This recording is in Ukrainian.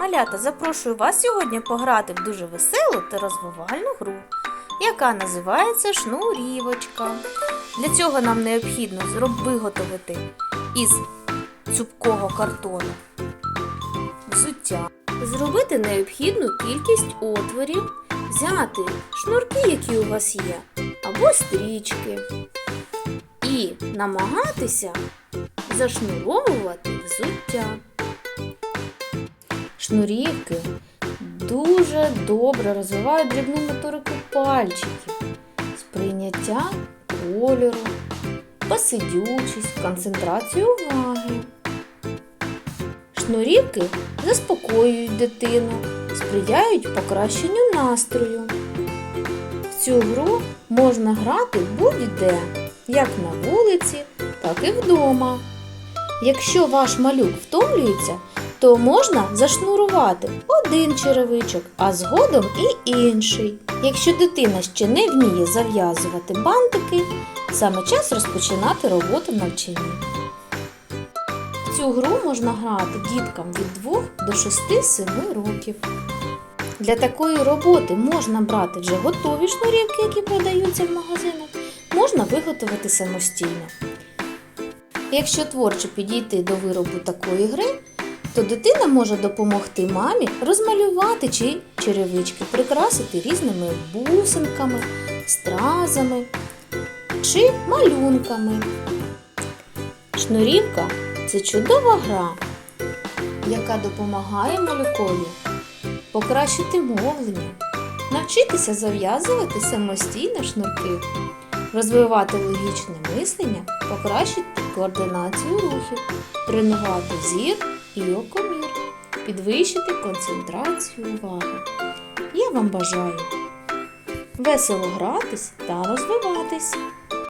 Малята, запрошую вас сьогодні пограти в дуже веселу та розвивальну гру, яка називається шнурівочка. Для цього нам необхідно виготовити із цупкого картону взуття, зробити необхідну кількість отворів, взяти шнурки, які у вас є, або стрічки, і намагатися зашнуровувати взуття. Шнурівки дуже добре розвивають дрібну моторику пальчиків, сприйняття кольору, посидючість, концентрацію уваги. Шнурівки заспокоюють дитину, сприяють покращенню настрою. В цю гру можна грати будь-де, як на вулиці, так і вдома. Якщо ваш малюк втомлюється, то можна зашнурувати один черевичок, а згодом і інший. Якщо дитина ще не вміє зав'язувати бантики, саме час розпочинати роботу навчання. Цю гру можна грати діткам від 2 до 6-7 років. Для такої роботи можна брати вже готові шнурівки, які продаються в магазинах, можна виготовити самостійно. Якщо творчо підійти до виробу такої гри, то дитина може допомогти мамі розмалювати чи черевички, прикрасити різними бусинками, стразами чи малюнками. Шнурівка це чудова гра, яка допомагає малюкові покращити мовлення, навчитися зав'язувати самостійно шнурки, розвивати логічне мислення, покращити координацію рухів, тренувати зір і окомір, підвищити концентрацію уваги. Я вам бажаю весело гратись та розвиватись.